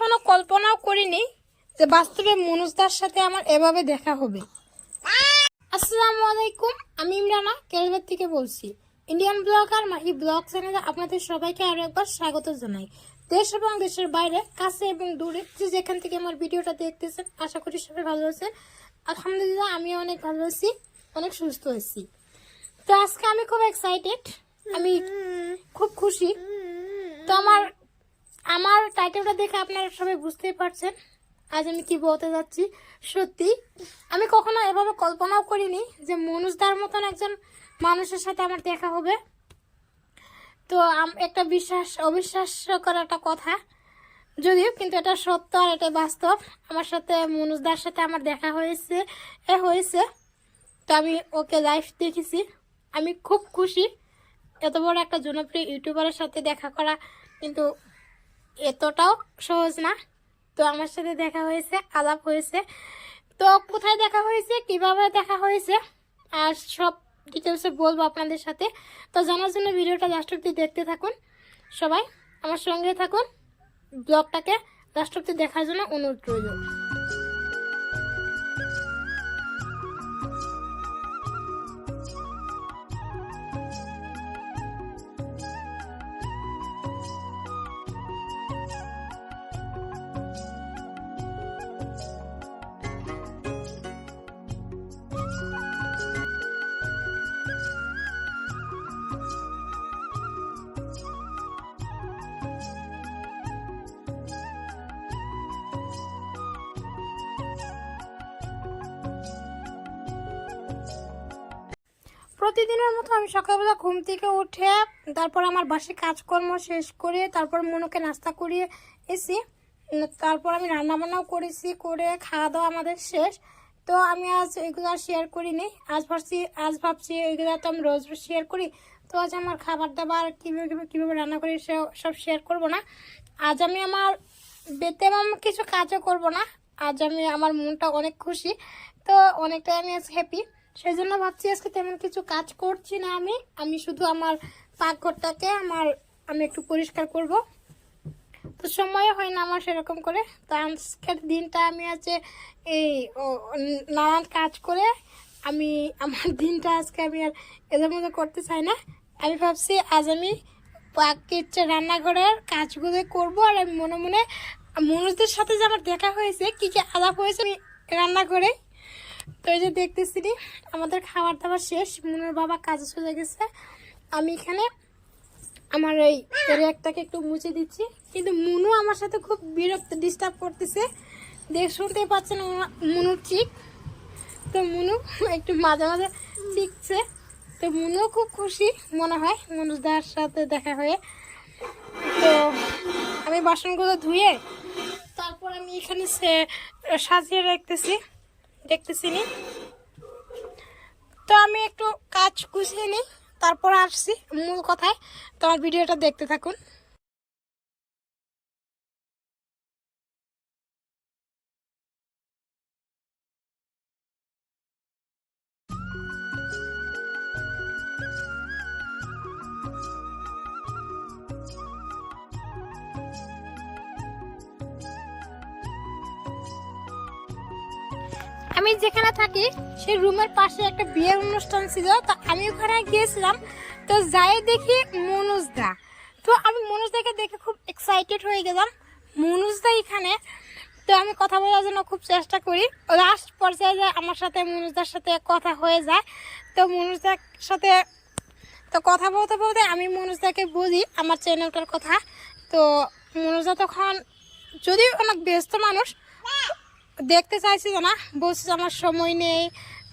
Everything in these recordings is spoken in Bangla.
কল্পনাও করিনি যে বাস্তবে মনুষদার সাথে আমার এভাবে দেখা হবে। আসসালামু আলাইকুম, আমি ইমরানা কেরবের থেকে বলছি। ইন্ডিয়ান ব্লগার মাহি ব্লগ চ্যানেলে আপনাদের সবাইকে আরও একবার স্বাগত জানাই। দেশ এবং দেশের বাইরে, কাছে এবং দূরে, যে যেখান থেকে আমার ভিডিওটা দেখতেছেন, আশা করি সবাই ভালো আছেন। আলহামদুলিল্লাহ আমি অনেক ভালো আছি, অনেক সুস্থ আছি। তো আজকে আমি খুব এক্সাইটেড আমি খুব খুশি। তো আমার আমার টাইটেলটা দেখে আপনারা সবাই বুঝতেই পারছেন। আজ আমি কি বলতে যাচ্ছি? সত্যি, আমি কখনো এভাবে কল্পনাও করিনি যে মনুষদার মতন একজন মানুষের সাথে আমার দেখা হবে। তো একটা বিশ্বাস অবিশ্বাস করা একটা কথা। যদিও কিন্তু এটা সত্য আর এটা বাস্তব। আমার সাথে মনুষদার সাথে আমার দেখা হয়েছে, এ হয়েছে। তো আমি ওকে লাইভ দেখেছি। আমি খুব খুশি। এত বড় একটা জনপ্রিয় ইউটিউবারের সাথে দেখা করা কিন্তু এতটাও সহজ না। তো আমার সাথে দেখা হয়েছে, আলাপ হয়েছে। তো কোথায় দেখা হয়েছে, কীভাবে দেখা হয়েছে, আর সব ডিটেলসে বলব আপনাদের সাথে। তো জানার জন্য ভিডিওটা লাস্ট অব্দি দেখতে থাকুন সবাই। আমার সঙ্গে থাকুন। ব্লগটাকে লাস্ট অব্দি দেখার জন্য অনুরোধ রইল। প্রতিদিনের মতো আমি সকালবেলা ঘুম থেকে উঠে তারপর আমার বাসে কাজকর্ম শেষ করে তারপর মনুকে নাস্তা করিয়ে এসি। তারপর আমি রান্নাবান্নাও করেছি, করে খাওয়া দাওয়া আমাদের শেষ। তো আমি আজ এগুলো শেয়ার করিনি। আজ ভাবছি আজ ভাবছি এগুলো তো আমি রোজ রোজ শেয়ার করি। তো আজ আমার খাবার দাবার কীভাবে কীভাবে রান্না করি সে- সব শেয়ার করব না। আজ আমি আমার বেতেমাম কিছু কাজও করব না। আজ আমি, আমার মনটা অনেক খুশি। তো অনেকটাই আমি আজ হ্যাপি সেই জন্য ভাবছি আজকে তেমন কিছু কাজ করছি না আমি। আমি শুধু আমার পাকঘরটাকে, আমার, আমি একটু পরিষ্কার করব। তো সময় হয় না আমার সেরকম করে। তো আজকের দিনটা আমি আছে এই নানান কাজ করে আমি, আমার দিনটা আজকে আমি আর এদের মধ্যে করতে চাই না। আমি ভাবছি আজ আমি কিচেন রান্নাঘরের কাজগুলো করব আর আমি মনে মনে মানুষদের সাথে যে আমার দেখা হয়েছে, কি কি আলাপ হয়েছে আমি রান্না করে তো এই যে দেখতেছি আমাদের খাবার দাবার শেষ, মনুর বাবা কাজে চলে গেছে। আমি এখানে আমার এই র্যাকটাকে একটু মুছে দিচ্ছি। কিন্তু মুনু আমার সাথে খুব বিরক্ত ডিস্টার্ব করতেছে। দেখ, শুনতেই পাচ্ছেন মুনুর চিক তো মুনু একটু মাঝে মাঝে চিকছে তো মুনুও খুব খুশি মনে হয় মনুষদার সাথে দেখা হয়ে। তো আমি বাসনগুলো ধুয়ে তারপর আমি এখানে সাজিয়ে রাখতেছি। দেখতেছি নি তো আমি একটু কাজ গুছিয়ে নিই, তারপর আসছি মূল কথায়। তোমার ভিডিওটা দেখতে থাকুন। আমি যেখানে থাকি, সেই রুমের পাশে একটা বিয়ের অনুষ্ঠান ছিল, তো আমি ওখানে গিয়েছিলাম। তো যাই দেখি মনুজদা। তো আমি মনুজদাকে দেখে খুব এক্সাইটেড হয়ে গেলাম। মনুজদা এখানে। তো আমি কথা বলার জন্য খুব চেষ্টা করি। লাস্ট পর্যায়ে যায়, আমার সাথে মনুজদার সাথে কথা হয়ে যায়। তো মনুজদার সাথে তো কথা বলতে বলতে আমি মনুজদাকে বলি আমার চ্যানেলটার কথা। তো মনুজদা তখন যদি অনেক ব্যস্ত মানুষ দেখতে চাইছিল না, বলছি আমার সময় নেই,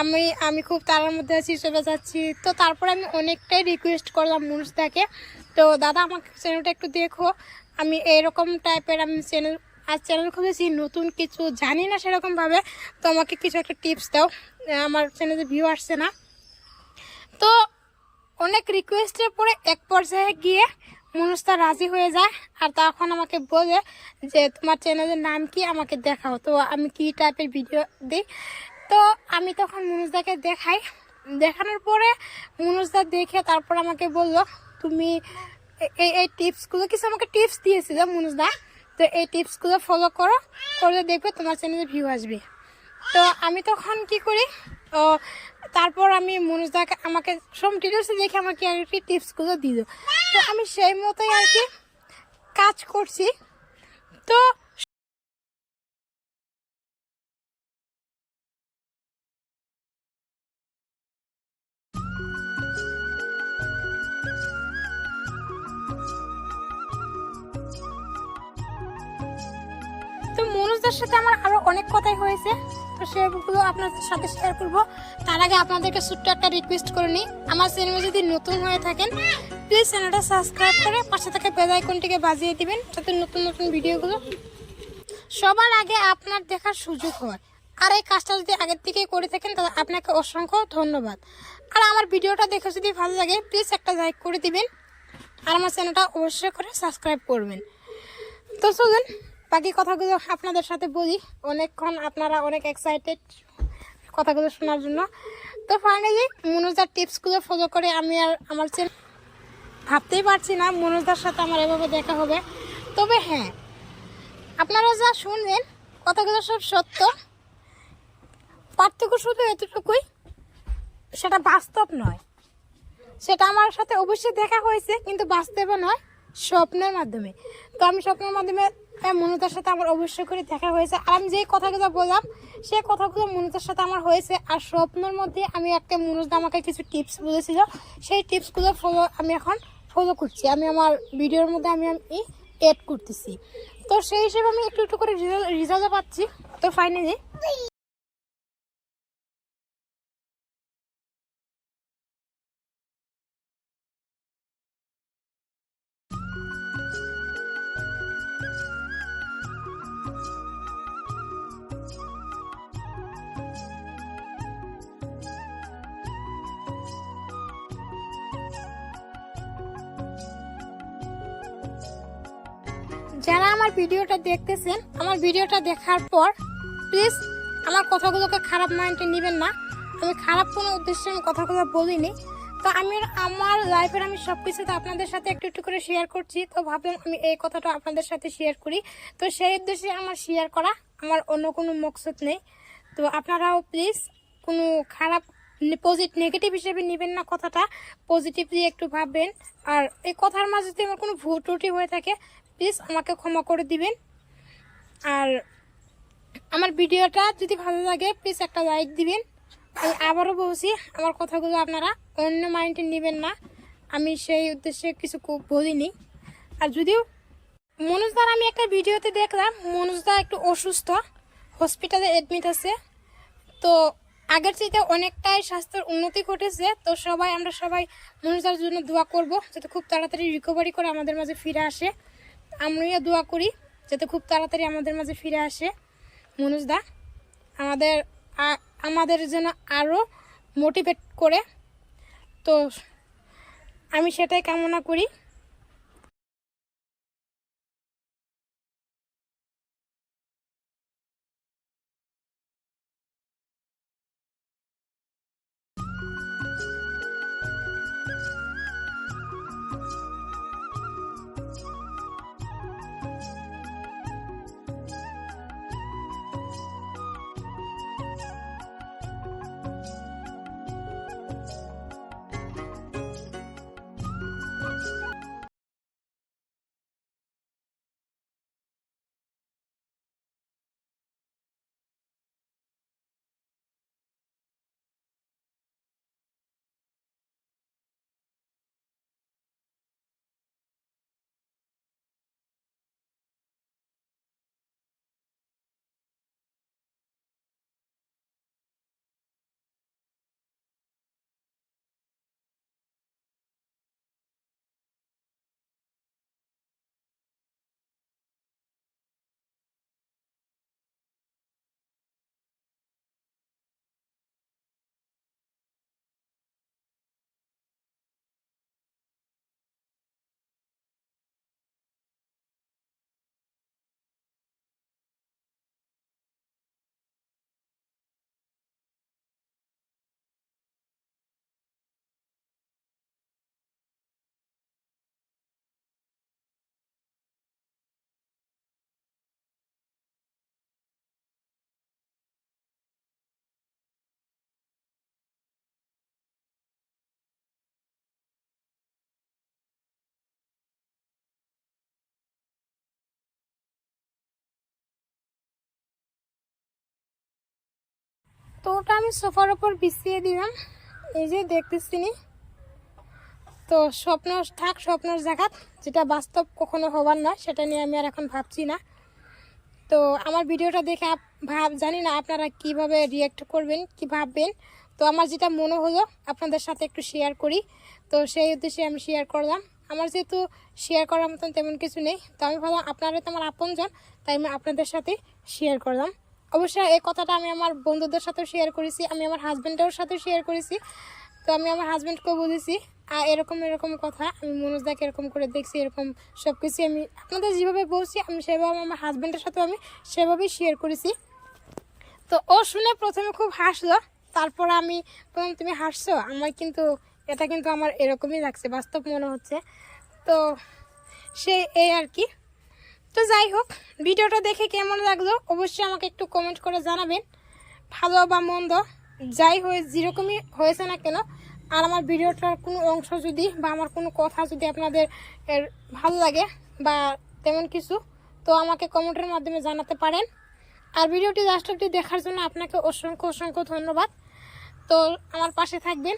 আমি আমি খুব তারার মধ্যে আছি, চলে যাচ্ছি। তো তারপরে আমি অনেকটাই রিকোয়েস্ট করলাম মনুষদাকে তো দাদা আমার চ্যানেলটা একটু দেখো। আমি এরকম টাইপের আমি চ্যানেল আর চ্যানেল খুলেছি, নতুন কিছু জানি না সেরকমভাবে। তো আমাকে কিছু একটা টিপস দাও আমার চ্যানেলে ভিউ আসছে না। তো অনেক রিকোয়েস্টের পরে এক পর্যায়ে গিয়ে মনুষটা রাজি হয়ে যায় আর তখন আমাকে বলে যে, তোমার চ্যানেলের নাম কি? আমাকে দেখাও। তো আমি কি টাইপের ভিডিও দিই? তো আমি তখন মনুষদাকে দেখাই। দেখানোর পরে মনুষদা দেখে তারপর আমাকে বলল, তুমি এই এই টিপসগুলো কিছু আমাকে টিপস দিয়েছিল মনুষদা তো এই টিপসগুলো ফলো করো, করলে দেখবে তোমার চ্যানেলে ভিউ আসবে। তো আমি তখন কি করি ও তারপর আমি মনুজদাকে আমাকে সব ডিটেলসে দেখে আমাকে আর কি টিপসগুলো দিল। তো আমি সেই মতোই আর কি কাজ করছি। তো তো মনোজদার সাথে আমার আরও অনেক কথাই হয়েছে। সেগুলো আপনাদের সাথে শেয়ার করব। তার আগে আপনাদেরকে ছোট্ট একটা রিকোয়েস্ট করে নিই। আমার চ্যানেলে যদি নতুন হয়ে থাকেন প্লিজ চ্যানেলটা সাবস্ক্রাইব করে পাশে থেকে বেল আইকনটিকে বাজিয়ে দিবেন, যাতে নতুন নতুন ভিডিওগুলো সবার আগে আপনার দেখার সুযোগ হয়। আর এই কাজটা যদি আগের থেকেই করে থাকেন, তাহলে আপনাকে অসংখ্য ধন্যবাদ। আর আমার ভিডিওটা দেখে যদি ভালো লাগে প্লিজ একটা লাইক করে দিবেন। আর আমার চ্যানেলটা অবশ্যই করে সাবস্ক্রাইব করবেন। তো চলুন বাকি কথাগুলো আপনাদের সাথে বলি। অনেকক্ষণ আপনারা অনেক এক্সাইটেড কথাগুলো শোনার জন্য। তো ফাইনালি মনোজার টিপসগুলো ফলো করে আমি আর আমার চ্যানেল ভাবতেই পারছি না মনোজদার সাথে আমার এভাবে দেখা হবে। তবে হ্যাঁ আপনারা যা শুনলেন, কথাগুলো সব সত্য। পার্থক্য শুধু এতটুকুই, সেটা বাস্তব নয়। সেটা আমার সাথে অবশ্যই দেখা হয়েছে, কিন্তু বাস্তবে নয়, স্বপ্নের মাধ্যমে। তো আমি স্বপ্নের মাধ্যমে আহ, মনুতার সাথে আমার অবশ্যই করে দেখা হয়েছে। আর আমি যেই কথাগুলো বললাম সেই কথাগুলো মনুতার সাথে আমার হয়েছে। আর স্বপ্নের মধ্যে আমি একটা মনুজদা আমাকে কিছু টিপস বলেছিল। সেই টিপসগুলো ফলো আমি এখন ফলো করছি। আমি আমার ভিডিওর মধ্যে আমি আমি এড করতেছি। তো সেই হিসেবে আমি একটু একটু করে রেজাল্টও পাচ্ছি। তো ফাইনালি আমার ভিডিওটা দেখতেছেন, আমার ভিডিওটা দেখার পর প্লিজ আমার কথাগুলোকে খারাপ মাইন্ডে নেবেন না। আমি খারাপ কোনো উদ্দেশ্যে আমি কথাগুলো বলিনি। তো আমি আমার লাইফের আমি সব কিছু তো আপনাদের সাথে একটু একটু করে শেয়ার করছি। তো ভাবলাম আমি এই কথাটা আপনাদের সাথে শেয়ার করি। তো সেই উদ্দেশ্যে আমার শেয়ার করা আমার অন্য কোনো মকসদ নেই। তো আপনারাও প্লিজ কোনো খারাপ পজিটিভ নেগেটিভ হিসেবে নেবেন না কথাটা। পজিটিভলি একটু ভাববেন। আর এই কথার মাঝে যদি আমার কোনো ভুল ত্রুটি হয়ে থাকে প্লিজ আমাকে ক্ষমা করে দিবেন। আর আমার ভিডিওটা যদি ভালো লাগে প্লিজ একটা লাইক দিবেন। আমি আবারও বলছি, আমার কথাগুলো আপনারা অন্য মাইন্ডে নেবেন না। আমি সেই উদ্দেশ্যে কিছু বলিনি। আর যদিও মনোজদার আমি একটা ভিডিওতে দেখলাম মনোজদা একটু অসুস্থ হসপিটালে অ্যাডমিট আছে। তো আগের চাইতে অনেকটাই স্বাস্থ্যের উন্নতি ঘটেছে, তো সবাই, আমরা সবাই মনুজার জন্য দোয়া করব যাতে খুব তাড়াতাড়ি রিকভারি করে আমাদের মাঝে ফিরে আসে। আমিও দোয়া করি যাতে খুব তাড়াতাড়ি আমাদের মাঝে ফিরে আসে। মনুজদা আমাদের আমাদের যেন আরও মোটিভেট করে। তো আমি সেটাই কামনা করি। তো ওটা আমি সোফার ওপর বিছিয়ে দিলাম। এই যে দেখতেছি। তো স্বপ্ন থাক স্বপ্নের জায়গাত, যেটা বাস্তব কখনো হবার না সেটা নিয়ে আমি আর এখন ভাবছি না। তো আমার ভিডিওটা দেখে ভাব, জানি না আপনারা কীভাবে রিয়েক্ট করবেন, কি ভাববেন। তো আমার যেটা মনে হলো, আপনাদের সাথে একটু শেয়ার করি। তো সেই উদ্দেশ্যে আমি শেয়ার করলাম। আমার যেহেতু শেয়ার করার মতন তেমন কিছু নেই, তো আমি ভাবলাম আপনারা তো আমার আপনজন, তাই আমি আপনাদের সাথে শেয়ার করলাম। অবশ্যই এই কথাটা আমি আমার বন্ধুদের সাথেও শেয়ার করেছি, আমি আমার হাজব্যান্ডের সাথেও শেয়ার করেছি। তো আমি আমার হাজব্যান্ডকেও বলেছি আর এরকম এরকম কথা, আমি মনোজদাকে এরকম করে দেখছি, এরকম সব কিছু আমি আপনাদের যেভাবে বলছি, আমি সেভাবে আমার হাজব্যান্ডের সাথেও আমি সেভাবেই শেয়ার করেছি। তো ও শুনে প্রথমে খুব হাসলো, তারপর আমি বললাম, তুমি হাসছো? আমার কিন্তু, এটা কিন্তু আমার এরকমই লাগছে, বাস্তব মনে হচ্ছে। তো সে এই আর কি তো যাই হোক, ভিডিওটা দেখে কেমন লাগল অবশ্যই আমাকে একটু কমেন্ট করে জানাবেন, ভালো বা মন্দ, যাই হয়ে যেরকমই হয়েছে না কেন, আর আমার ভিডিওটার কোনো অংশ যদি বা আমার কোনো কথা যদি আপনাদের ভালো লাগে বা তেমন কিছু, তো আমাকে কমেন্টের মাধ্যমে জানাতে পারেন। আর ভিডিওটি লাস্ট অব্দি দেখার জন্য আপনাকে অসংখ্য অসংখ্য ধন্যবাদ। তো আমার পাশে থাকবেন,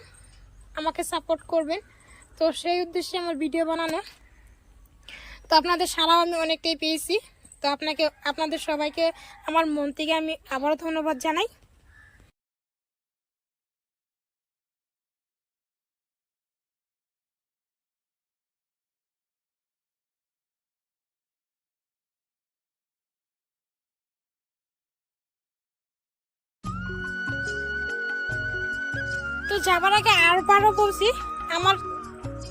আমাকে সাপোর্ট করবেন। তো সেই উদ্দেশ্যে আমার ভিডিও বানানো। তো আপনাদের সারাও আমি অনেকটাই পেয়েছি। তো আপনাকে, আপনাদের সবাইকে আমার মন থেকে আমি আবারও ধন্যবাদ জানাই। তো যাবার আগে আরবারও বলছি, আমার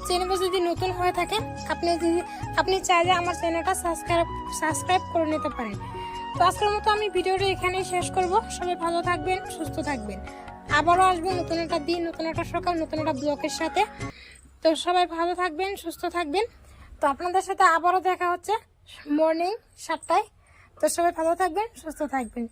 চ্যানেলে যদি নতুন হয়ে থাকেন আপনি যদি, আপনি চাইলে আমার চ্যানেলটা সাবস্ক্রাইব সাবস্ক্রাইব করে নিতে পারেন। তো আজকের মতো আমি ভিডিওটা এখানেই শেষ করব। সবাই ভালো থাকবেন, সুস্থ থাকবেন। আবারও আসব নতুন একটা দিন, নতুন একটা সকাল, নতুন একটা ব্লকের সাথে। তো সবাই ভালো থাকবেন, সুস্থ থাকবেন। তো আপনাদের সাথে আবারও দেখা হচ্ছে মর্নিং সাতটায়। তো সবাই ভালো থাকবেন, সুস্থ থাকবেন।